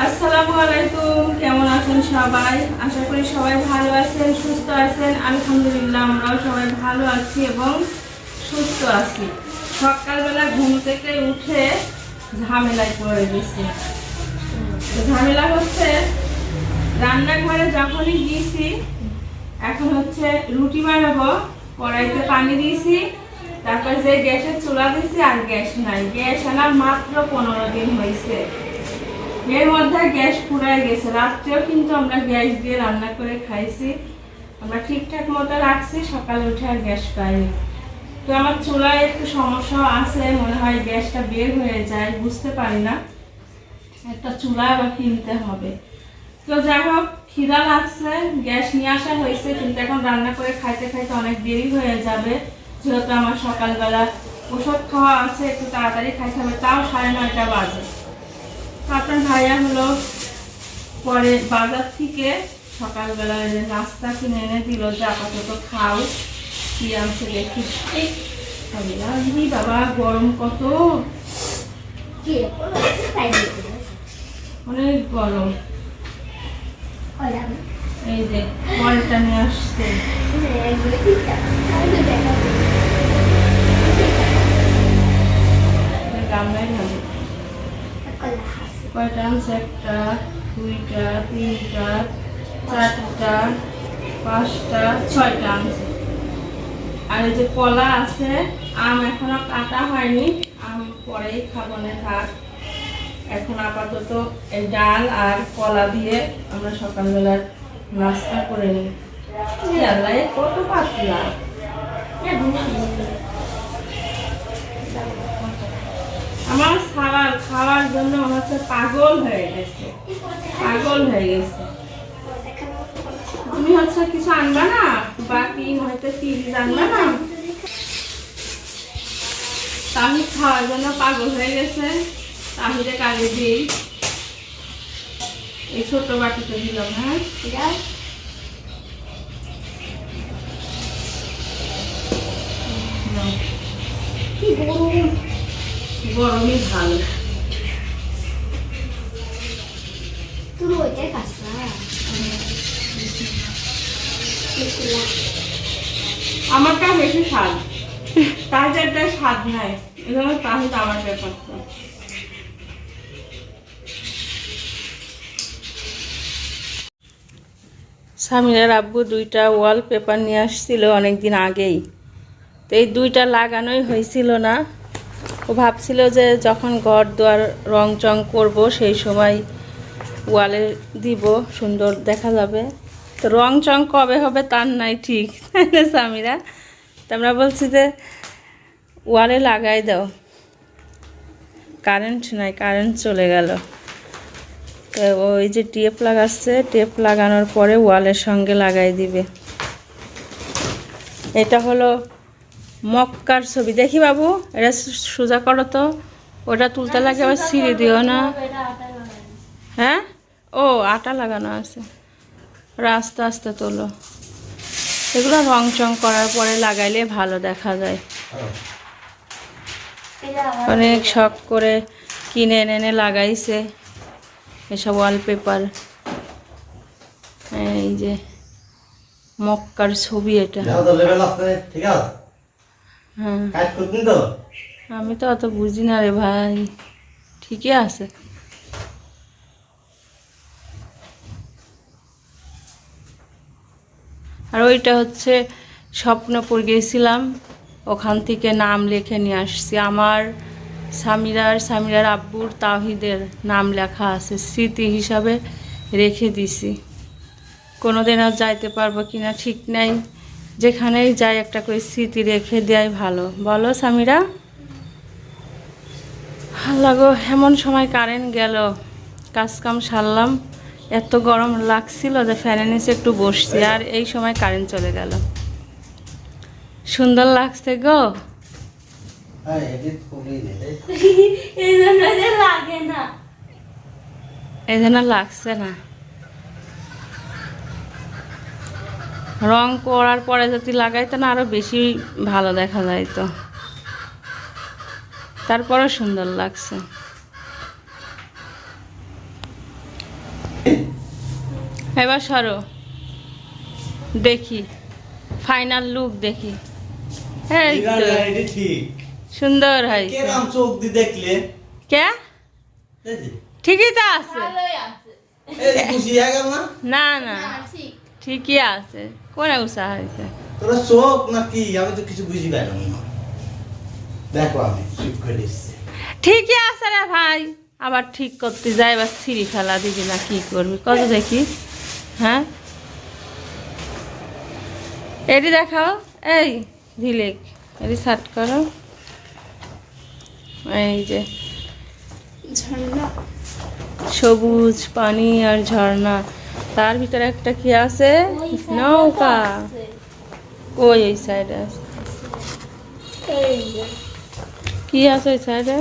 আসসালামু আলাইকুম, কেমন আছেন সবাই? আশা করি সবাই ভালো আছেন, সুস্থ আছেন। আলহামদুলিল্লাহ, আমরাও সবাই ভালো আছি এবং সুস্থ আছি। সকালবেলা ঘুম থেকে উঠে ঝামেলায় পড়ে গেছি। ঝামেলা হচ্ছে, রান্নাঘরে যখনই গিয়েছি, এখন হচ্ছে রুটি বানাবো, কড়াইতে পানি দিয়েছি, তারপর যে গ্যাসের চুলা দিয়েছি আর গ্যাস নাই। গ্যাস আনা মাত্র পনেরো দিন হয়েছে। এর মধ্যে গ্যাস ফুরাই গেছে। রাত্রেও কিন্তু আমরা গ্যাস দিয়ে রান্না করে খাইছি। আমরা ঠিকঠাক মতো রাখছি, সকালে উঠে আর গ্যাস পাইনি। তো আমার চুলায় একটু সমস্যা আছে, মনে হয় গ্যাসটা বের হয়ে যায়, বুঝতে পারি না। একটা চুলা আবার কিনতে হবে। তো যাই হোক, খিদা লাগছে, গ্যাস নিয়ে আসা হয়েছে, কিন্তু এখন রান্না করে খাইতে খাইতে অনেক দেরি হয়ে যাবে। যেহেতু আমার সকালবেলা ওষুধ খাওয়া আছে, একটু তাড়াতাড়ি খাইতে হবে, তাও সাড়ে নয়টা বাজে। আপনার ভাইয়া হলো পরে বাজার থেকে সকালবেলা যে নাস্তা কিনে এনে দিল যে আপাতত খাও কি আনছে দেখি। বাবা গরম কত? অনেক গরম। এই যে কলটা নিয়ে আসছে। এটা গামলায় ঢালি কয়টা আনছে একটা, দুইটা, তিনটা, চারটা, পাঁচটা ছয়টা আনছে আর এই যে কলা আছে, আম এখনও কাটা হয়নি, আম পরেই খাব না, থাক। এখন আপাতত এই ডাল আর কলা দিয়ে আমরা সকালবেলার নাস্তা করে নিই। কত পাতলা। আমার খাবার খাওয়ার জন্য হচ্ছে পাগল হয়ে গেছে। পাগল হয়ে গেছে। তুমি হচ্ছে কিছু আনবা না? বাকি হয়তো ফ্রিজ আনবা না? তাহিদ খাওয়ার জন্য পাগল হয়ে গেছে। তাহিদে কাজে দিই। এই ছোট বাটিতে দিলাম হ্যাঁ? গরমই ভালো। আমারটা বেশি স্বাদ? তাহিদারটা স্বাদ নাই এজন্য আমার ব্যাপারটা সামিরার আব্বু দুইটা ওয়াল পেপার নিয়ে আসছিল অনেক দিন আগেই। তো এই দুইটা লাগানোই হয়েছিল না। ও ভাবছিল যে যখন ঘর দুয়ার রং চং করব, সেই সময় ওয়ালে দিব, সুন্দর দেখা যাবে। তো রং চং কবে হবে তার নাই ঠিক সামিরা? তো আমরা বলছি যে ওয়ালে লাগাই দাও। কারেন্ট নাই, কারেন্ট চলে গেল। তো ওই যে টেপ লাগাচ্ছে, টেপ লাগানোর পরে ওয়ালের সঙ্গে লাগাই দিবে। এটা হলো মক্কার ছবি। দেখি বাবু এটা সোজা করো তো। ওটা তুলতে লাগে আবার ছিঁড়ে দিও না। হ্যাঁ? ও আটা লাগানো আছে। ওরা আস্তে আস্তে তোলো। এগুলো রং চং করার পরে লাগাইলে ভালো দেখা যায়। অনেক শখ করে কিনে এনে এনে লাগাইছে। এসব ওয়ালপেপার এই যে মক্কার ছবি এটা। দেখো তো লেভেল আছে ঠিক আছে? কাজ তো? আমি তো অত বুঝি না রে ভাই। ঠিকই আছে। আর ওইটা হচ্ছে স্বপ্নপুর গেছিলাম ওখান থেকে নাম লিখে নিয়ে আসছি। আমার সামিরার সামিরার আব্বুর তাহিদের নাম লেখা আছে স্মৃতি হিসাবে রেখে দিছি। কোনোদিন আর যাইতে পারব কিনা ঠিক নাই। যেখানেই যাই একটা করে স্মৃতি রেখে দেওয়াই ভালো। বলো স্বামীরা লাগো এমন সময় কারেন্ট গেল। কাজ কাম সারলাম। এত গরম লাগছিল যে ফ্যানের নিচে একটু বসছি আর এই সময় কারেন্ট চলে গেল। সুন্দর লাগছে গো। হ্যাঁ এই জন্য লাগছে না। রং করার পরে যদি লাগাইতো না আরও বেশি ভালো দেখা যাইতো তারপরেও সুন্দর লাগছে। এবার সরো। দেখি। ফাইনাল লুক দেখি। তো, ঠিক। সুন্দর চোখ দিয়ে দেখলে? কে? ঠিকই তো আছে। ভালোই আছে। এই যে খুশি হয়ে গেল না? না না। না, ঠিক। ঠিকই আছে। উষা হয়েছে তোরা চোখ না কি আমি তো কিছু বুঝি পাইলাম না। দেখো আমি ঠিক করে দিচ্ছি ঠিকই আছে রে ভাই। আবার ঠিক করতে যাই এবার সিঁড়ি ফেলা দিবি না কি করবি? কত দেখি? হ্যাঁ? এটি দেখাও। এই ঝিলিক এটি সার্ট করো। এই যে ঝর্ণা। সবুজ পানি আর ঝর্ণা। তার ভিতরে একটা কি আছে? নৌকা। আছে। ওই ওই সাইডে আছে। কি আছে ওই সাইডে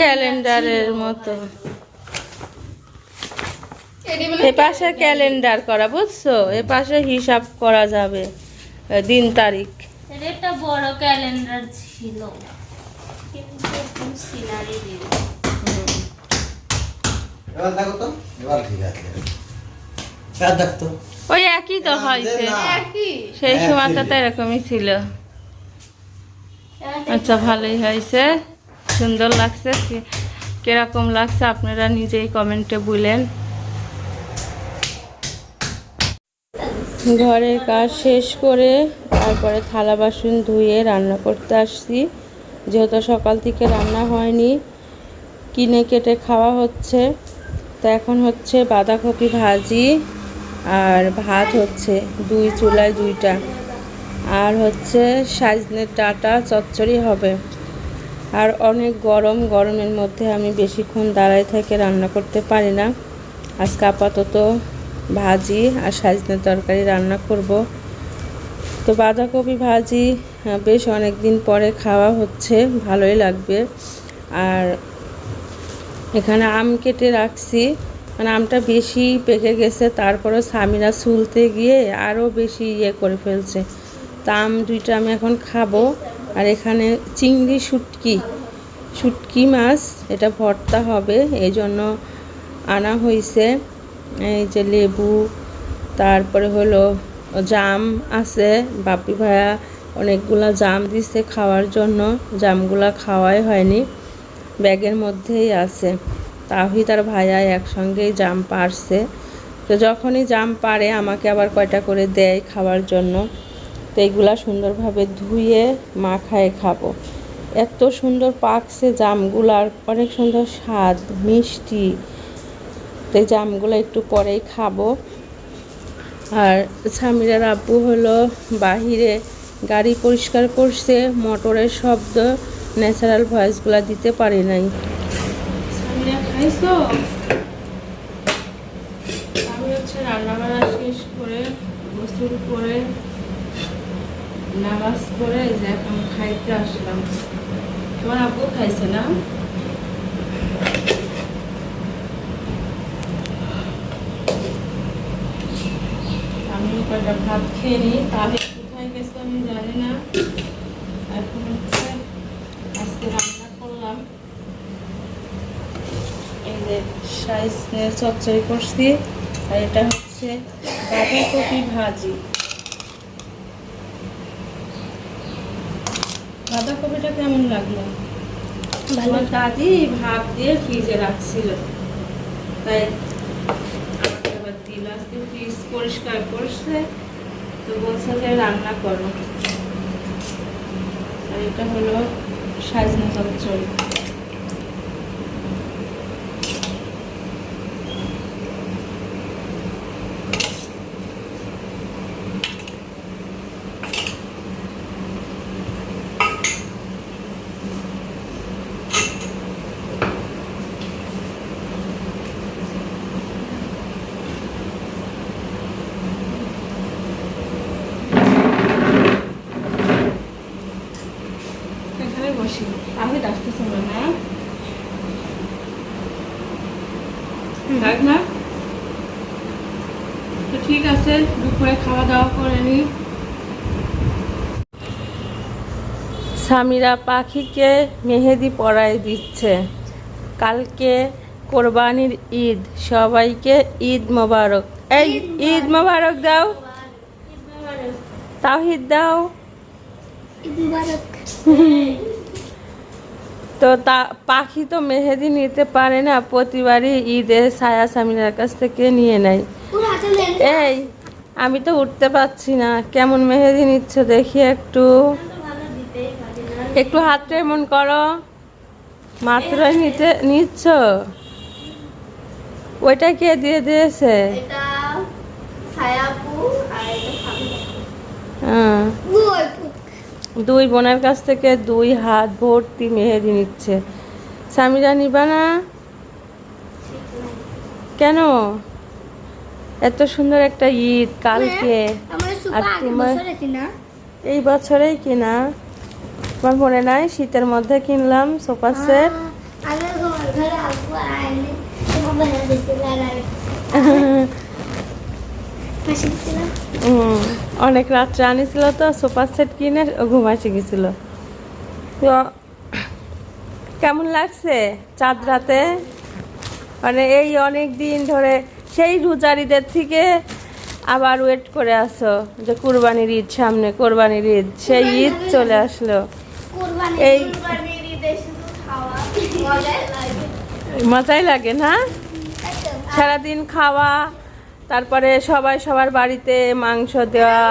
ক্যালেন্ডারের মতো। এ পাশে ক্যালেন্ডার। করা বুঝছ? এ পাশে হিসাব করা যাবে দিন তারিখ। একটা বড় ক্যালেন্ডার ছিল। সিনারি এবার দেখো তো এবার ঠিক আছে। এবার দেখ তো ওই একই তো হয়েছে সেই সময়টা তো এরকমই ছিল। আচ্ছা ভালোই হয়েছে। সুন্দর লাগছে। কীরকম লাগছে আপনারা নিজেই কমেন্টে বলেন। ঘরের কাজ শেষ করে তারপরে থালা বাসন ধুয়ে রান্না করতে আসছি। যেহেতু সকাল থেকে রান্না হয়নি কিনে কেটে খাওয়া হচ্ছে। তো এখন হচ্ছে বাঁধাকপি ভাজি আর ভাত হচ্ছে দুই চুলায় দুইটা। আর হচ্ছে সাজনের ডাটা চচ্চড়ি হবে। আর অনেক গরম, গরমের মধ্যে আমি বেশিক্ষণ দাঁড়ায় থেকে রান্না করতে পারি না। আজকে আপাতত ভাজি আর সাজনের তরকারি রান্না করব। তো বাঁধাকপি ভাজি বেশ অনেক দিন পরে খাওয়া হচ্ছে, ভালোই লাগবে। আর এখানে আম কেটে রাখছি। মানে আমটা বেশি পেকে গেছে তারপরে স্বামীরা সুলতে গিয়ে আরও বেশি ইয়ে করে ফেলছে। তা আম দুইটা আমি এখন খাব। আর এখানে চিংড়ি শুটকি শুটকি মাছ, এটা ভর্তা হবে এই জন্য আনা হয়েছে এই যে লেবু, তারপরে হলো জাম আছে, বাপি ভাইয়া অনেকগুলা জাম দিছে খাওয়ার জন্য, জামগুলা খাওয়াই হয়নি, ব্যাগের মধ্যেই আছে। তাহিদ আর ভাইয়া একসঙ্গেই জাম পারছে। তো যখনই জাম পারে, আমাকে আবার কয়টা করে দেয় খাওয়ার জন্য। তো এইগুলা সুন্দরভাবে ধুয়ে মাখায় খাব। এত সুন্দর পাকছে জামগুলার, অনেক সুন্দর স্বাদ, মিষ্টি। তো জামগুলো একটু পরেই খাব। আর স্বামীরার আব্বু হলো বাহিরে গাড়ি পরিষ্কার করছে, মোটরের শব্দ ন্যাচারাল ভয়েসগুলো দিতে পারি নাই। খাইছো আমি হচ্ছে রান্না বান্না শেষ করে গোসল করে নামাজ পড়ে যে এখন খাইতে আসলাম। তোমার আব্বু খাইছে না? আমি কয়টা ভাত খেয়ে নিই? তাহলে কোথায় গেছে আমি জানি না এখন হচ্ছে আজকে রান্না করলাম এই যে সাইজ চচ্চড়ি করছি আর এটা হচ্ছে বাঁধাকপি ভাজি। বাঁধাকপিটা কেমন লাগল? ভালো। দাদি ভাত দিয়ে ফ্রিজে রাখছিল। তাই আবার দিল আজকে ফ্রিজ পরিষ্কার করছে তো বলছে যে রান্না করো। আর এটা হলো সাজনা চচ্চড়ি। বসি আমি ডাকতেছি না? না। তো ঠিক আছে দুপুরে খাওয়া দাওয়া করে নি। স্বামীরা পাখিকে মেহেদি পরায় দিচ্ছে। কালকে কোরবানির ঈদ সবাইকে ঈদ মোবারক। এই ঈদ মোবারক। দাও। তাহিদ দাও। ঈদ মোবারক। তো তা পাখি তো মেহেদি নিতে পারে না প্রতিবারই ঈদে ছায়া সামিনার কাছ থেকে নিয়ে নেয়। এই আমি তো উঠতে পারছি না কেমন মেহেদি নিচ্ছ দেখি একটু। একটু হাতটা এমন করো মাত্রই নিতে নিচ্ছ ওইটা কে দিয়ে দিয়েছে। হ্যাঁ দুই বোনের কাছ থেকে দুই হাত ভর্তি মেহেদি নিচ্ছে। স্বামীরা নিবা না? কেন? এত সুন্দর একটা ঈদ কালকে। আর তোমার- এই বছরেই কিনা। আমার মনে নাই? শীতের মধ্যে কিনলাম সোফা সেট। আমি ছিল অনেক রাত্রে আনিছিল তো সোফা সেট কিনে ঘুমাসে গেছিল। তো কেমন লাগছে চাঁদ রাতে? মানে এই অনেক দিন ধরে সেই রোজারিদের থেকে আবার ওয়েট করে আসো যে কুরবানির ঈদ সামনে কোরবানির ঈদ সেই ঈদ চলে আসলো। এই- মজাই লাগে। না? সারাদিন খাওয়া তারপরে সবাই সবার বাড়িতে মাংস দেওয়া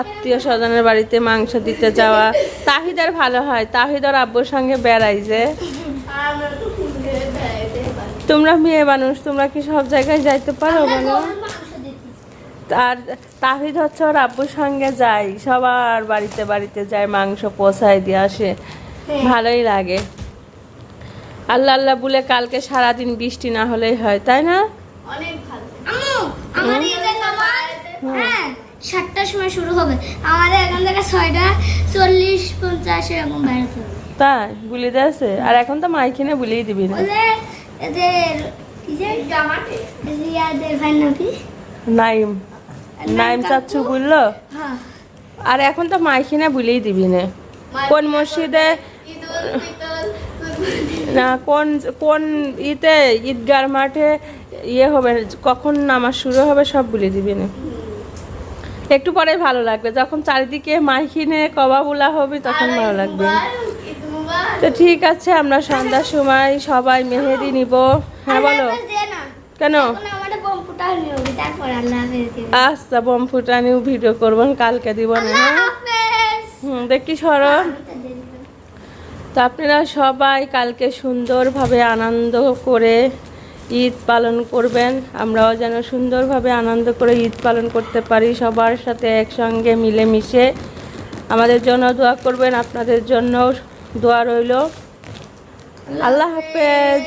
আত্মীয় স্বজনের বাড়িতে মাংস দিতে যাওয়া। তাহিদার ভালো হয় তাহিদার আব্বুর সঙ্গে বেড়াই যে। তোমরা মেয়ে মানুষ তোমরা কি সব জায়গায় যাইতে পারো বলো? আর তাহিদ হচ্ছে ওর আব্বুর সঙ্গে যায় সবার বাড়িতে বাড়িতে যায় মাংস পোষায় দিয়ে আসে। হ্যাঁ। ভালোই লাগে। আল্লাহ আল্লাহ বলে কালকে সারাদিন বৃষ্টি না হলেই হয় তাই না? অনেক ভালো আম্মু আমার ঈদের নামাজ হ্যাঁ সাতটার সময় শুরু হবে। আমাদের এখান থেকে ছয়টা চল্লিশ পঞ্চাশ এরকম বেরোতে হবে তাই? বুলি দিয়েছে আর এখন তো মাইকিনে বুলিয়ে দিবি না এদের রিয়াদের ভাই নাকি নাইম। নাইম চাচ্ছু বলল? হ্যাঁ। আর এখন তো মাইকিনে বুলিয়ে দিবি না। কোন মসজিদে? না কোন কোন ইতে ঈদগার মাঠে ইয়ে হবে? কখন নামাজ শুরু হবে সব বলে দিবি না। একটু পরে ভালো লাগবে। যখন চারিদিকে মাইকিনে কবা বলা হবে তখন ভালো লাগবে। তো ঠিক আছে আমরা সন্ধ্যার সময় সবাই মেহেদি নিব। হ্যাঁ বলো। কেন? আচ্ছা বম ফুটানিও ভিডিও করব কালকে দিব না হ্যাঁ? হুম দেখি সরো তো আপনারা সবাই কালকে সুন্দরভাবে আনন্দ করে ঈদ পালন করবেন। আমরাও যেন সুন্দরভাবে আনন্দ করে ঈদ পালন করতে পারি, সবার সাথে একসঙ্গে মিলেমিশে। আমাদের জন্য দোয়া করবেন, আপনাদের জন্য দোয়া রইল। আল্লাহ হাফেজ।